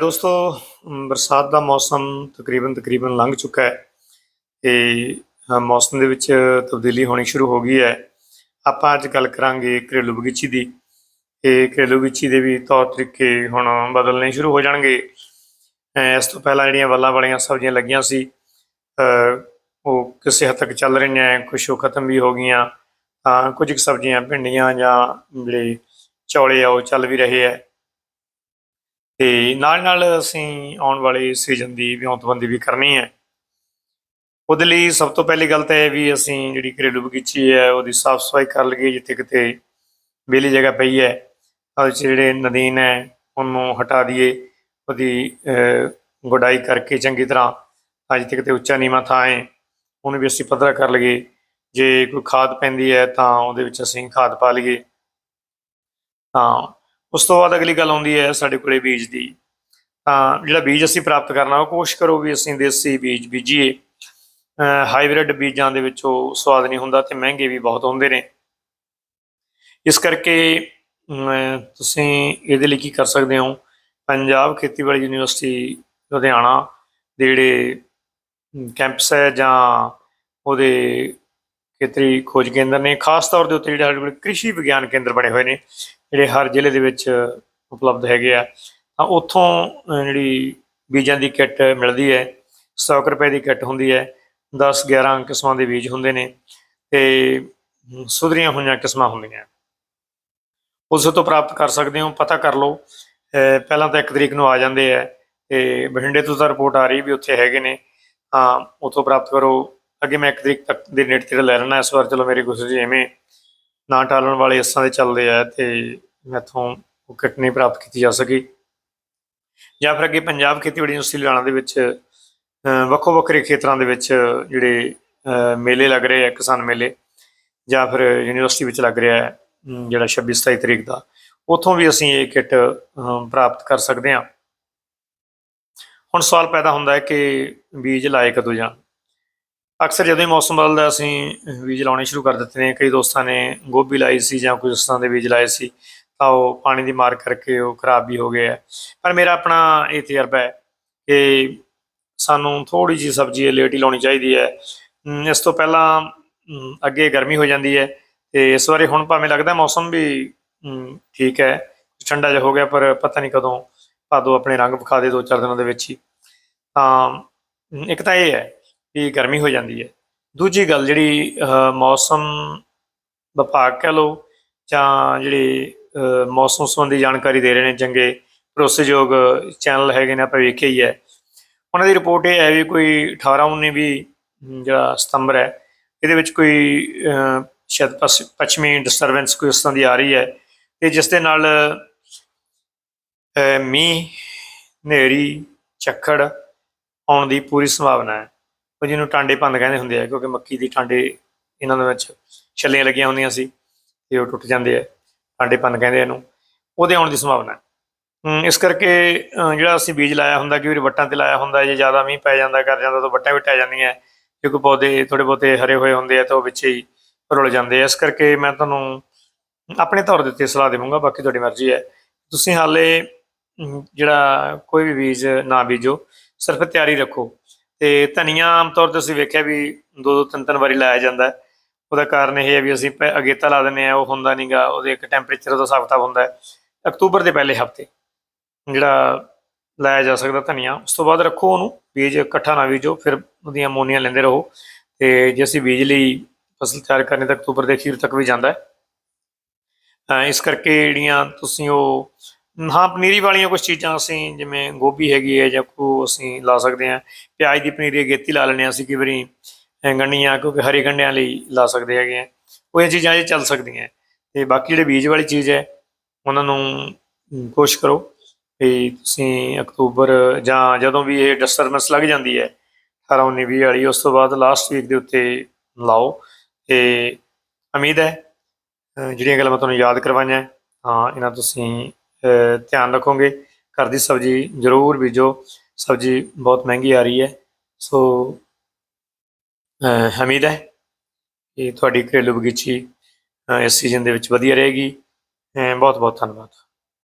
ਦੋਸਤੋ ਬਰਸਾਤ ਦਾ ਮੌਸਮ ਤਕਰੀਬਨ ਤਕਰੀਬਨ ਲੰਘ ਚੁੱਕਾ ਹੈ। ਤੇ ਮੌਸਮ ਦੇ ਵਿੱਚ ਤਬਦੀਲੀ ਹੋਣੀ ਸ਼ੁਰੂ ਹੋ ਗਈ ਹੈ। ਆਪਾਂ ਅੱਜ ਗੱਲ ਕਰਾਂਗੇ ਘਰੇਲੂ ਬਗੀਚੀ ਦੀ। ਇਹ ਘਰੇਲੂ ਬਗੀਚੀ ਦੇ ਵੀ ਤੌਰ ਤਰੀਕੇ ਹੁਣ ਬਦਲਣੇ ਸ਼ੁਰੂ ਹੋ ਜਾਣਗੇ। ਇਸ ਤੋਂ ਪਹਿਲਾਂ ਜਿਹੜੀਆਂ ਵੱਲਾਂ ਵਾਲੀਆਂ ਸਬਜ਼ੀਆਂ ਲੱਗੀਆਂ ਸੀ ਉਹ ਕਿਸੇ ਹੱਦ ਤੱਕ ਚੱਲ ਰਹੀਆਂ ਕੁਝ ਉਹ ਖਤਮ ਵੀ ਹੋ ਗਈਆਂ। ਤਾਂ ਕੁਝ ਕੁ ਸਬਜ਼ੀਆਂ, ਭਿੰਡੀਆਂ ਜਾਂ ਜਿਹੜੇ ਚੌਲੇ ਆ, ਉਹ ਚੱਲ ਵੀ ਰਹੇ ਹੈ। ਤੇ ਨਾਲ ਨਾਲ ਅਸੀਂ ਆਉਣ ਵਾਲੇ ਸੀਜ਼ਨ ਦੀ ਵਿਉਂਤਬੰਦੀ ਵੀ ਕਰਨੀ ਹੈ। ਉਹਦੇ ਲਈ ਸਭ ਤੋਂ ਪਹਿਲੀ ਗੱਲ ਤਾਂ ਇਹ ਵੀ ਅਸੀਂ ਜਿਹੜੀ ਘਰੇਲੂ ਬਗੀਚੀ ਹੈ, ਉਹਦੀ ਸਾਫ਼ ਸਫ਼ਾਈ ਕਰ ਲਈਏ ਜਿੱਥੇ ਕਿਤੇ ਵਿਹਲੀ ਜਗ੍ਹਾ ਪਈ ਹੈ ਉਹਦੇ 'ਚ ਜਿਹੜੇ ਨਦੀਨ ਹੈ, ਉਹਨੂੰ ਹਟਾ ਦਈਏ, ਉਹਦੀ ਗੁਡਾਈ ਕਰਕੇ ਚੰਗੀ ਤਰ੍ਹਾਂ, ਤਾਂ ਜਿੱਥੇ ਕਿਤੇ ਉੱਚਾ ਨੀਵਾਂ ਥਾਂ ਹੈ, ਉਹਨੂੰ ਵੀ ਅਸੀਂ ਪੱਧਰਾ ਕਰ ਲਈਏ। ਜੇ ਕੋਈ ਖਾਦ ਪੈਂਦੀ ਹੈ ਤਾਂ ਉਹਦੇ ਵਿੱਚ ਅਸੀਂ ਖਾਦ ਪਾ ਲਈਏ। ਤਾਂ ਉਸ ਤੋਂ ਬਾਅਦ ਅਗਲੀ ਗੱਲ ਆਉਂਦੀ ਹੈ ਸਾਡੇ ਕੋਲੇ ਬੀਜ ਦੀ। ਤਾਂ ਜਿਹੜਾ ਬੀਜ ਅਸੀਂ ਪ੍ਰਾਪਤ ਕਰਨਾ, ਉਹ ਕੋਸ਼ਿਸ਼ ਕਰੋ ਵੀ ਅਸੀਂ ਦੇਸੀ ਬੀਜ ਬੀਜੀਏ। ਹਾਈਬ੍ਰਿਡ ਬੀਜਾਂ ਦੇ ਵਿੱਚ ਉਹ ਸਵਾਦ ਨਹੀਂ ਹੁੰਦਾ ਤੇ ਮਹਿੰਗੇ ਵੀ ਬਹੁਤ ਹੁੰਦੇ ਨੇ। ਇਸ ਕਰਕੇ ਤੁਸੀਂ ਇਹਦੇ ਲਈ ਕੀ ਕਰ ਸਕਦੇ ਹੋ? ਪੰਜਾਬ ਖੇਤੀਬਾੜੀ ਯੂਨੀਵਰਸਿਟੀ, ਲੁਧਿਆਣਾ ਦੇ ਜਿਹੜੇ ਕੈਂਪਸ ਹੈ ਜਾਂ ਉਹਦੇ ਖੇਤਰੀ ਖੋਜ ਕੇਂਦਰ ਨੇ, ਖਾਸ ਤੌਰ ਦੇ ਉੱਤੇ ਜਿਹੜੇ ਸਾਡੇ ਕੋਲ ਕ੍ਰਿਸ਼ੀ ਵਿਗਿਆਨ ਕੇਂਦਰ ਬਣੇ ਹੋਏ ਨੇ, ਜਿਹੜੇ ਹਰ ਜ਼ਿਲ੍ਹੇ ਦੇ ਵਿੱਚ ਉਪਲਬਧ ਹੈਗੇ ਆ, ਤਾਂ ਉੱਥੋਂ ਜਿਹੜੀ ਬੀਜਾਂ ਦੀ ਕਿੱਟ ਮਿਲਦੀ ਹੈ 100 ਕੁ ਰੁਪਏ ਦੀ ਕਿੱਟ ਹੁੰਦੀ ਹੈ 10 11 ਕਿਸਮਾਂ ਦੇ ਬੀਜ ਹੁੰਦੇ ਨੇ, ਤੇ ਸੁਧਰੀਆਂ ਹੋਈਆਂ ਕਿਸਮਾਂ ਹੁੰਦੀਆਂ ਉਸ ਤੋਂ ਪ੍ਰਾਪਤ ਕਰ ਸਕਦੇ ਹੋ, ਪਤਾ ਕਰ ਲਓ ਪਹਿਲਾਂ ਤਾਂ 1 ਤਰੀਕ ਨੂੰ ਆ ਜਾਂਦੇ ਆ ਤੇ ਬਠਿੰਡੇ ਤੋਂ ਤਾਂ ਰਿਪੋਰਟ ਆ ਰਹੀ ਵੀ ਉੱਥੇ ਹੈਗੇ ਨੇ ਹਾਂ ਉੱਥੋਂ ਪ੍ਰਾਪਤ ਕਰੋ ਅੱਗੇ ਮੈਂ ਇੱਕ ਤਰੀਕ ਤੱਕ ਦੇ ਨੇੜੇ ਤੇੜੇ ਲੈ ਲੈਣਾ ਇਸ ਵਾਰ ਚਲੋ ਮੇਰੇ ਗੁੱਸੇ ਕੁਝ ਜਿਵੇਂ ਨਾ ਟਾਲਣ ਵਾਲੇ ਇਸਾਂ ਦੇ ਚੱਲਦੇ ਆ ਤੇ ਮੈਥੋਂ ਉਹ ਕਿੱਟ ਨਹੀਂ ਪ੍ਰਾਪਤ ਕੀਤੀ ਜਾ ਸਕੀ। ਜਾਂ ਫਿਰ ਅੱਗੇ ਪੰਜਾਬ ਖੇਤੀਬਾੜੀ ਯੂਨੀਵਰਸਿਟੀ ਲੁਧਿਆਣਾ ਦੇ ਵਿੱਚ ਵੱਖੋ ਵੱਖਰੇ ਖੇਤਰਾਂ ਦੇ ਵਿੱਚ ਜਿਹੜੇ ਮੇਲੇ ਲੱਗ ਰਹੇ ਆ, ਕਿਸਾਨ ਮੇਲੇ, ਜਾਂ ਫਿਰ ਯੂਨੀਵਰਸਿਟੀ ਵਿੱਚ ਲੱਗ ਰਿਹਾ ਹੈ ਜਿਹੜਾ 26 27 ਤਰੀਕ ਦਾ, ਉੱਥੋਂ ਵੀ ਅਸੀਂ ਇਹ ਕਿੱਟ ਪ੍ਰਾਪਤ ਕਰ ਸਕਦੇ ਹਾਂ। ਹੁਣ ਸਵਾਲ ਪੈਦਾ ਹੁੰਦਾ ਹੈ ਕਿ ਬੀਜ ਲਾਏ ਕਦੋਂ ਜਾਣ ਅਕਸਰ ਜਦੋਂ ਹੀ ਮੌਸਮ ਬਦਲਦਾ, ਅਸੀਂ ਬੀਜ ਲਾਉਣੇ ਸ਼ੁਰੂ ਕਰ ਦਿੱਤੇ ਨੇ। ਕਈ ਦੋਸਤਾਂ ਨੇ ਗੋਭੀ ਲਾਈ ਸੀ ਜਾਂ ਕੁਝ ਇਸ ਤਰ੍ਹਾਂ ਦੇ ਬੀਜ ਲਾਏ ਸੀ। ਤਾਂ ਉਹ ਪਾਣੀ ਦੀ ਮਾਰ ਕਰਕੇ ਉਹ ਖਰਾਬ ਵੀ ਹੋ ਗਏ ਆ। ਪਰ ਮੇਰਾ ਆਪਣਾ ਇਹ ਤਜਰਬਾ ਹੈ ਕਿ ਸਾਨੂੰ ਥੋੜੀ ਜਿਹੀ ਸਬਜ਼ੀ ਲੇਟ ਹੀ ਲਾਉਣੀ ਚਾਹੀਦੀ ਹੈ। ਇਸ ਤੋਂ ਪਹਿਲਾਂ ਅੱਗੇ ਗਰਮੀ ਹੋ ਜਾਂਦੀ ਹੈ ਤੇ ਇਸ ਵਾਰੀ ਹੁਣ ਭਾਵੇਂ ਲੱਗਦਾ ਮੌਸਮ ਵੀ ਠੀਕ ਹੈ। ਠੰਡਾ ਜਿਹਾ ਹੋ ਗਿਆ, ਪਰ ਪਤਾ ਨਹੀਂ ਕਦੋਂ ਭਾਦੋ ਆਪਣੇ ਰੰਗ ਵਿਖਾ ਦੇ ਦੋ ਚਾਰ ਦਿਨਾਂ ਦੇ ਵਿੱਚ ਹੀ। ਤਾਂ, ਇੱਕ ਤਾਂ ਇਹ ਹੈ ਕਿ ਗਰਮੀ ਹੋ ਜਾਂਦੀ ਹੈ। ਦੂਜੀ ਗੱਲ ਜਿਹੜੀ ਮੌਸਮ ਵਿਭਾਗ ਕਹਿ ਲਓ ਜਾਂ ਜਿਹੜੇ ਮੌਸਮ ਸੰਬੰਧੀ ਜਾਣਕਾਰੀ ਦੇ ਰਹੇ ਨੇ ਚੰਗੇ ਭਰੋਸੇਯੋਗ ਚੈਨਲ ਹੈਗੇ ਨੇ ਆਪਾਂ ਵੇਖਿਆ ਹੀ ਹੈ। ਉਹਨਾਂ ਦੀ ਰਿਪੋਰਟ ਇਹ ਹੈ ਵੀ ਕੋਈ 18 19 ਵੀ ਜਿਹੜਾ ਸਤੰਬਰ ਹੈ ਇਹਦੇ ਵਿੱਚ ਕੋਈ ਅਹ, ਸ਼ਾਇਦ ਪੱਛਮੀ ਡਿਸਟਰਬੈਂਸ ਕੋਈ ਉਸ ਤਰ੍ਹਾਂ ਦੀ ਆ ਰਹੀ ਹੈ ਤੇ ਜਿਸ ਦੇ ਨਾਲ ਮੀਂਹ ਹਨੇਰੀ ਝੱਖੜ ਆਉਣ ਦੀ ਪੂਰੀ ਸੰਭਾਵਨਾ ਹੈ। ਉਹ ਜਿਹਨੂੰ ਟਾਂਡੇ ਭੰਦ ਕਹਿੰਦੇ ਹੁੰਦੇ ਆ, ਕਿਉਂਕਿ ਮੱਕੀ ਦੀ ਟਾਂਡੇ ਇਹਨਾਂ ਦੇ ਵਿੱਚ ਛੱਲੀਆਂ ਲੱਗੀਆਂ ਹੁੰਦੀਆਂ ਸੀ ਤੇ ਉਹ ਟੁੱਟ ਜਾਂਦੇ ਆ। ਟਾਂਡੇ ਭੰਦ ਕਹਿੰਦੇ ਇਹਨੂੰ। ਉਹਦੇ ਆਉਣ ਦੀ ਸੰਭਾਵਨਾ ਇਸ ਕਰਕੇ ਜਿਹੜਾ ਅਸੀਂ ਬੀਜ ਲਾਇਆ ਹੁੰਦਾ ਕਿ ਵੀ ਵੱਟਾਂ ਤੇ ਲਾਇਆ ਹੁੰਦਾ, ਜੇ ਜ਼ਿਆਦਾ ਮੀਂਹ ਪੈ ਜਾਂਦਾ ਕਰ ਜਾਂਦਾ, ਤਾਂ ਵੱਟਾਂ ਵੀ ਟੈ ਜਾਂਦੀਆਂ ਕਿਉਂਕਿ ਪੌਦੇ ਥੋੜੇ ਬਹੁਤੇ ਹਰੇ ਹੋਏ ਹੁੰਦੇ ਆ, ਤਾਂ ਉਹ ਵਿੱਚ ਹੀ ਰੁਲ ਜਾਂਦੇ ਆ। ਇਸ ਕਰਕੇ ਮੈਂ ਤੁਹਾਨੂੰ ਆਪਣੇ ਤੌਰ ਦੇ ਉੱਤੇ ਸਲਾਹ ਦੇਵਾਂਗਾ, ਬਾਕੀ ਤੁਹਾਡੀ ਮਰਜ਼ੀ ਹੈ। ਤੁਸੀਂ ਹਾਲੇ ਜਿਹੜਾ ਕੋਈ ਵੀ ਬੀਜ ਨਾ ਬੀਜੋ, ਸਿਰਫ ਤਿਆਰੀ ਰੱਖੋ। ਤੇ ਧਨੀਆ ਆਮ ਤੌਰ ਤੇ ਅਸੀਂ ਵੇਖਿਆ ਵੀ ਦੋ ਦੋ ਤਿੰਨ ਤਿੰਨ ਵਾਰੀ ਲਾਇਆ ਜਾਂਦਾ ਹੈ। ਉਹਦਾ ਕਾਰਨ ਇਹ ਹੈ ਵੀ ਅਸੀਂ ਪਹਿ- ਅਗੇਤਾ ਲਾ ਦਿੰਦੇ ਆ ਉਹ ਹੁੰਦਾ ਨਹੀਂਗਾ, ਉਹਦੇ ਇੱਕ ਟੈਂਪਰੇਚਰ ਦਾ ਹਿਸਾਬ ਕਿਤਾਬ ਹੁੰਦਾ ਹੈ। ਅਕਤੂਬਰ ਦੇ ਪਹਿਲੇ ਹਫ਼ਤੇ ਜਿਹੜਾ ਲਾਇਆ ਜਾ ਸਕਦਾ ਧਨੀਆ, ਉਸ ਤੋਂ ਬਾਅਦ ਰੱਖੋ ਉਹਨੂੰ, ਬੀਜ ਇਕੱਠਾ ਨਾ ਬੀਜੋ, ਫਿਰ ਉਹਦੀਆਂ ਮੋਨੀਆਂ ਲੈਂਦੇ ਰਹੋ। ਤੇ ਜੇ ਅਸੀਂ ਬੀਜ ਲਈ ਫਸਲ ਤਿਆਰ ਕਰਨੀ, ਤਾਂ ਅਕਤੂਬਰ ਦੇ ਅਖੀਰ ਤੱਕ ਵੀ ਜਾਂਦਾ ਹੈ। ਇਸ ਕਰਕੇ ਜਿਹੜੀਆਂ ਤੁਸੀਂ ਉਹ ਹਾਂ, ਪਨੀਰੀ ਵਾਲੀਆਂ ਕੁਝ ਚੀਜ਼ਾਂ ਅਸੀਂ ਜਿਵੇਂ ਗੋਭੀ ਹੈਗੀ ਹੈ ਜਾਂ ਕੋ ਅਸੀਂ ਲਾ ਸਕਦੇ ਹਾਂ। ਪਿਆਜ਼ ਦੀ ਪਨੀਰੀ ਅਗੇਤੀ ਲਾ ਲੈਂਦੇ ਹਾਂ ਅਸੀਂ ਕਈ ਵਾਰੀ, ਅਹ ਗੰਢੀਆਂ ਕਿਉਂਕਿ ਹਰੇ ਗੰਢਿਆਂ ਲਈ ਲਾ ਸਕਦੇ ਹੈਗੇ ਆ ਉਹ ਇਹ ਚੀਜ਼ਾਂ ਇਹ ਚੱਲ ਸਕਦੀਆਂ। ਤੇ ਬਾਕੀ ਜਿਹੜੇ ਬੀਜ ਵਾਲੀ ਚੀਜ਼ ਹੈ, ਉਹਨਾਂ ਨੂੰ ਕੋਸ਼ਿਸ਼ ਕਰੋ ਕਿ ਤੁਸੀਂ ਅਕਤੂਬਰ ਜਾਂ ਜਦੋਂ ਵੀ ਇਹ ਡਿਸਟਰਬੈਂਸ ਲੱਗ ਜਾਂਦੀ ਹੈ 18 19 20 ਵਾਲੀ ਉਸ ਤੋਂ ਬਾਅਦ ਲਾਸਟ ਵੀਕ ਦੇ ਉੱਤੇ ਲਾਓ। ਤੇ ਉਮੀਦ ਹੈ ਜਿਹੜੀਆਂ ਗੱਲਾਂ ਮੈਂ ਤੁਹਾਨੂੰ ਯਾਦ ਕਰਵਾਈਆਂ, ਹਾਂ, ਇਹਨਾਂ ਤੁਸੀਂ ਧਿਆਨ ਰੱਖੋਗੇ। ਘਰ ਦੀ ਸਬਜ਼ੀ ਜ਼ਰੂਰ ਬੀਜੋ। ਸਬਜ਼ੀ ਬਹੁਤ ਮਹਿੰਗੀ ਆ ਰਹੀ ਹੈ। ਸੋ ਹਮੀਦ ਹੈ ਕਿ ਤੁਹਾਡੀ ਘਰੇਲੂ ਬਗੀਚੀ ਇਸ ਸੀਜ਼ਨ ਦੇ ਵਿੱਚ ਵਧੀਆ ਰਹੇਗੀ। ਬਹੁਤ ਬਹੁਤ ਧੰਨਵਾਦ।